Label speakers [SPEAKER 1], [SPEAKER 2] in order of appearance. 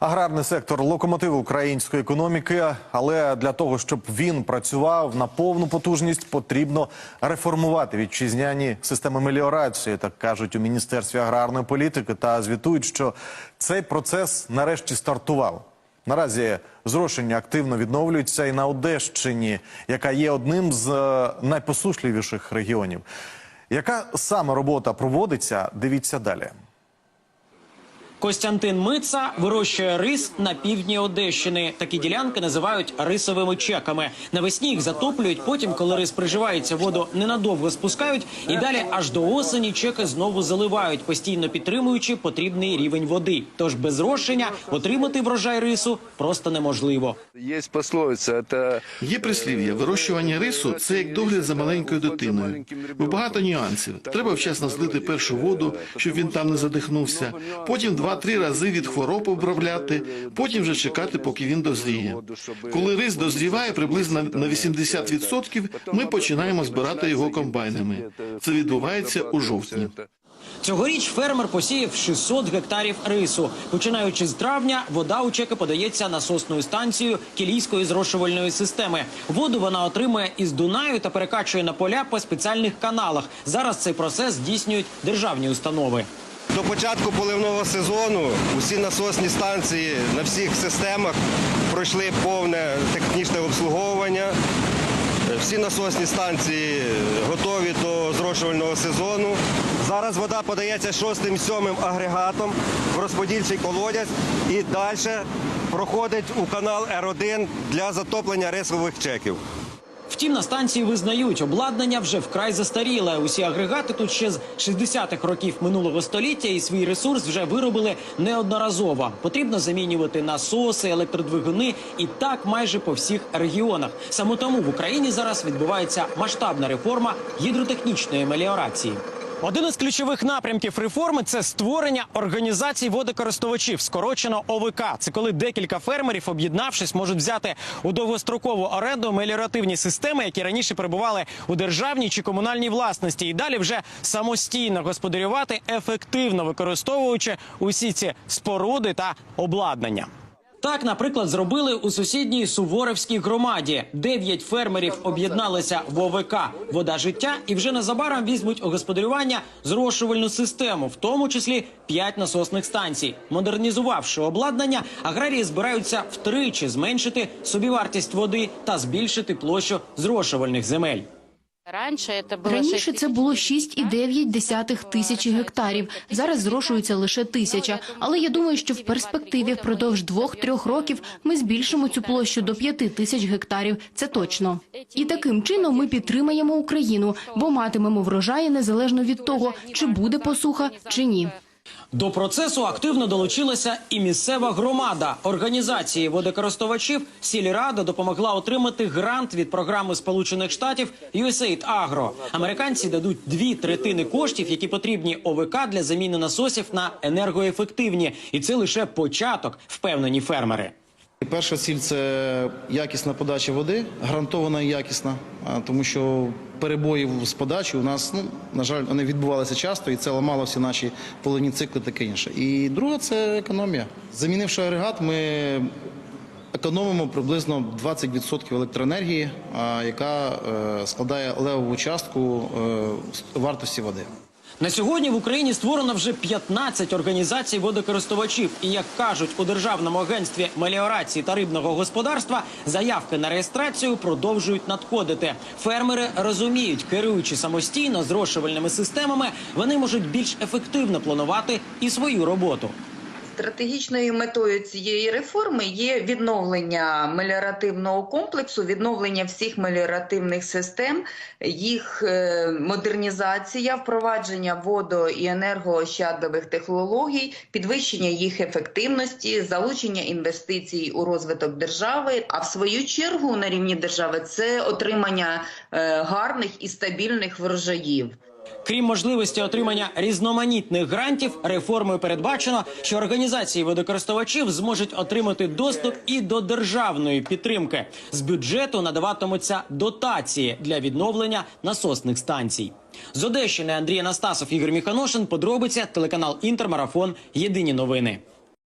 [SPEAKER 1] Аграрний сектор локомотив української економіки, але для того, щоб він працював на повну потужність, потрібно реформувати вітчизняні системи меліорації, так кажуть у міністерстві аграрної політики, та звітують, що цей процес нарешті стартував. Наразі зрошення активно відновлюється і на Одещині, яка є одним з е, найпосушливіших регіонів. Яка саме робота проводиться? Дивіться далі.
[SPEAKER 2] Костянтин Мица вирощує рис на півдні Одещини. Такі ділянки називають рисовими чеками. Навесні їх затоплюють. Потім, коли рис приживається, воду ненадовго спускають, і далі аж до осені чеки знову заливають, постійно підтримуючи потрібний рівень води. Тож без зрошення отримати врожай рису просто неможливо.
[SPEAKER 3] Есть пословица, это
[SPEAKER 4] Є прислів'я, вирощування рису це як догляд за маленькою дитиною. Бо багато нюансів. Треба вчасно злити першу воду, щоб він там не задихнувся. Потім два-три рази від хвороб обробляти, потім вже чекати, поки він дозріє. Коли рис дозріває приблизно на 80%, ми починаємо збирати його комбайнами. Це відбувається у жовтні.
[SPEAKER 2] Цьогоріч фермер посіяв 600 гектарів рису. Починаючи з травня, вода у чеки подається насосною станцією кілійської зрошувальної системи. Воду вона отримує із Дунаю та перекачує на поля по спеціальних каналах. Зараз цей процес здійснюють державні установи.
[SPEAKER 5] До початку поливного сезону усі насосні станції на всіх системах пройшли повне технічне обслуговування. Всі насосні станції готові до зрошувального сезону. Зараз вода подається шостим сьомим агрегатом в розподільчий колодязь і далі проходить у канал Р1 для затоплення рисових чеків.
[SPEAKER 2] Втім, на станції визнають, обладнання вже вкрай застаріле. Усі агрегати тут ще з 60-х років минулого століття і свій ресурс вже виробили неодноразово. Потрібно замінювати насоси, електродвигуни і так майже по всіх регіонах. Саме тому в Україні зараз відбувається масштабна реформа гідротехнічної меліорації. Один із ключових напрямків реформи це створення організацій водокористувачів, скорочено ОВК. Це коли декілька фермерів, об'єднавшись, можуть взяти у довгострокову оренду меліоративні системи, які раніше перебували у державній чи комунальній власності, і далі вже самостійно господарювати, ефективно використовуючи усі ці споруди та обладнання. Так, наприклад, зробили у сусідній Суворовській громаді. Дев'ять фермерів об'єдналися в ОВК «Вода життя» і вже незабаром візьмуть у господарювання зрошувальну систему, в тому числі п'ять насосних станцій. Модернізувавши обладнання, аграрії збираються втричі зменшити собівартість води та збільшити площу зрошувальних земель.
[SPEAKER 6] Раніше це було
[SPEAKER 7] Раніше
[SPEAKER 6] 6
[SPEAKER 7] це було 6,9 тисячі гектарів. Зараз зрошується лише тисяча. Але я думаю, що в перспективі впродовж двох-трьох років ми збільшимо цю площу до п'яти тисяч гектарів. Це точно. І таким чином ми підтримаємо Україну, бо матимемо врожаї незалежно від того, чи буде посуха чи ні.
[SPEAKER 2] До процесу активно долучилася і місцева громада організації водокористувачів. Сільрада допомогла отримати грант від програми Сполучених Штатів USAID Agro. Американці дадуть дві третини коштів, які потрібні ОВК для заміни насосів на енергоефективні, і це лише початок, впевнені фермери.
[SPEAKER 8] Перша ціль це якісна подача води, гарантована і якісна, тому що перебоїв з подачі у нас, ну, на жаль, вони відбувалися часто, і це ламало всі наші поливні цикли, таке інше. І друга це економія. Замінивши агрегат, ми економимо приблизно 20% електроенергії, яка е, складає левову частку е, вартості води.
[SPEAKER 2] На сьогодні в Україні створено вже 15 організацій водокористувачів. І як кажуть у державному агентстві меліорації та рибного господарства, заявки на реєстрацію продовжують надходити. Фермери розуміють, керуючи самостійно зрошувальними системами, вони можуть більш ефективно планувати і свою роботу.
[SPEAKER 9] Стратегічною метою цієї реформи є відновлення меліоративного комплексу, відновлення всіх меліоративних систем, їх е, модернізація, впровадження водо- і енергоощадливих технологій, підвищення їх ефективності, залучення інвестицій у розвиток держави. А в свою чергу на рівні держави це отримання е, гарних і стабільних врожаїв.
[SPEAKER 2] Крім можливості отримання різноманітних грантів, реформою передбачено, що організації водокористувачів зможуть отримати доступ і до державної підтримки. З бюджету надаватимуться дотації для відновлення насосних станцій. З Одещини Андрій Анастасов, Ігор Міханошин. Подробиця телеканал Інтермарафон. Єдині новини.